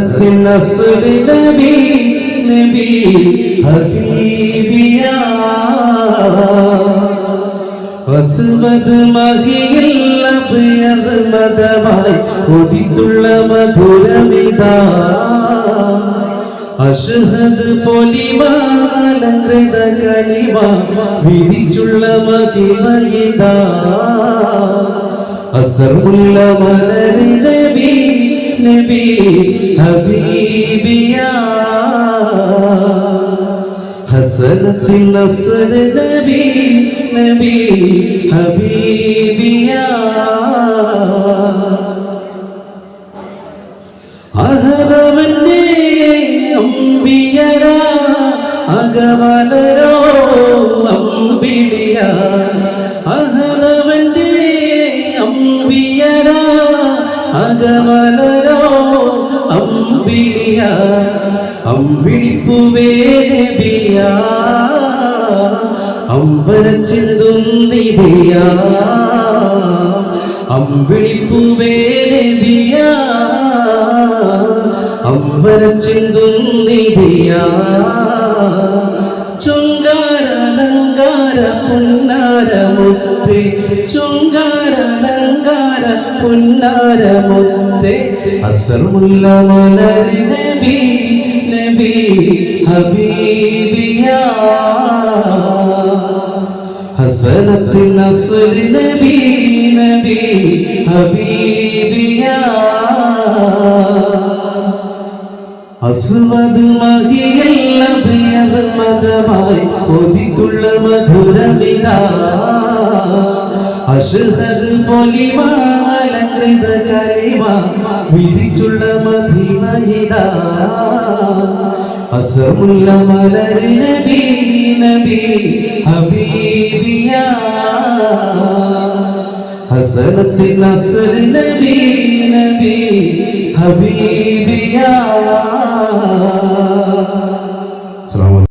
നസ്രി നബി നബി ഹബീബിയ. വസുമത് മഹിയിൽ അഭയത് മതമായി ഒതിത്തുള്ള മധുരമിതാ. അഷ്ഹദ് പൊലിമ അലങ്കൃത കലിമ വിധിച്ചുള്ള മഹിമയിതാ. അസർമുള്ള മലരി നബി നബി ഹബീബിയ. ഹസനത്തിൽ നസർ നബി നബി ഹബീബിയ. അഹറവന്റെ അമ്പിയര അകവലരോ അമ്പിടിയ അഹറവന്റെ അമ്പിയരാ അകമലരോ അമ്പിളിയ അമ്പിളിപ്പുവേ നബിയ അമ്പരച്ചിന്തും നിധിയ അമ്പിളിപ്പുവേ നബിയ അമ്പരച്ചിന്തും നിധിയ ചുങ്കാരലങ്കാര പുന്നാരമുത്തേ ചുങ്കാരലങ്കാര പുന്നാരമുത്തേ. അസർമുല്ല മലരി നബി നബി ഹബീബിയാ. ഹസനത്ത് നസ്ർ നബി നബി ഹബീബിയാ. അസ്വദ് മഹിയല്ല മതമായി ഒതിത്തുള്ള മധുരമിതാ. അഷഹദ് പൊലിമാലങ്കൃത കലിമ വിധിച്ചുള്ള മധിമഹിതാ. അസമുള്ള മലരി നബി നബി ഹബീബിയാ. ഹസനത്ത് നസ്ർ നബി നബി ഹബീബിയാ.